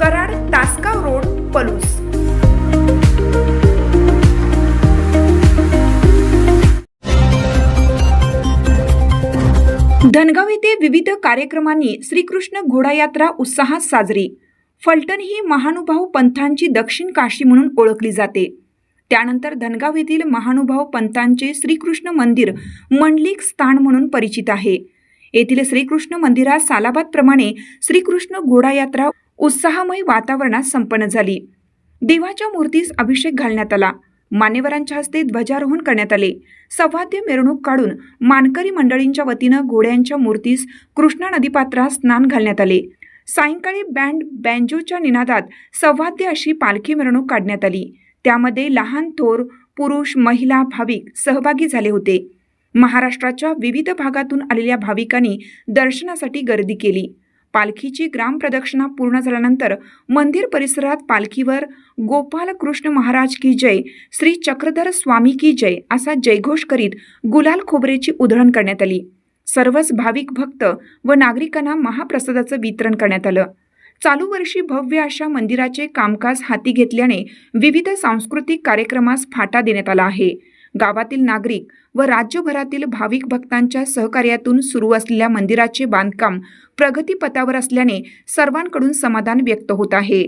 Karad Tasgaon road Palus. Dhangaon येथे विविध कार्यक्रमांनी श्रीकृष्ण घोडायात्रा उत्साहात साजरी. फलटण ही महानुभाव पंथांची दक्षिण काशी म्हणून ओळखली जाते. त्यानंतर धनगाव येथील महानुभाव पंथांचे श्रीकृष्ण मंदिर मंडलिक स्थान म्हणून परिचित आहे. येथील श्रीकृष्ण मंदिरात सालाबादप्रमाणे श्रीकृष्ण घोडायात्रा उत्साहमय वातावरणात संपन्न झाली. देवाच्या मूर्तीस अभिषेक घालण्यात आला. मान्यवरांच्या हस्ते ध्वजारोहण करण्यात आले. सवाद्य मिरवणूक काढून मानकरी मंडळींच्या वतीनं घोड्यांच्या मूर्तीस कृष्णा नदीपात्रात स्नान घालण्यात आले. सायंकाळी बँड बँजोच्या निनादात सवाद्य अशी पालखी मिरवणूक काढण्यात आली. त्यामध्ये लहान थोर पुरुष महिला भाविक सहभागी झाले होते. महाराष्ट्राच्या विविध भागातून आलेल्या भाविकांनी दर्शनासाठी गर्दी केली. पालखीची ग्रामप्रदक्षिणा पूर्ण झाल्यानंतर मंदिर परिसरात पालखीवर गोपाल कृष्ण महाराज की जय श्री चक्रधर स्वामी की जय असा जयघोष करीत गुलाल खोबरेची उधळण करण्यात आली. सर्वच भाविक भक्त व नागरिकांना महाप्रसादाचं वितरण करण्यात आलं. चालू वर्षी भव्य अशा मंदिराचे कामकाज हाती घेतल्याने विविध सांस्कृतिक कार्यक्रमास फाटा देण्यात आला आहे. गावातील नागरिक व राज्यभरातील भाविक भक्तांच्या सहकार्यातून सुरू असलेल्या मंदिराचे बांधकाम प्रगतीपथावर असल्याने सर्वांकडून समाधान व्यक्त होत आहे.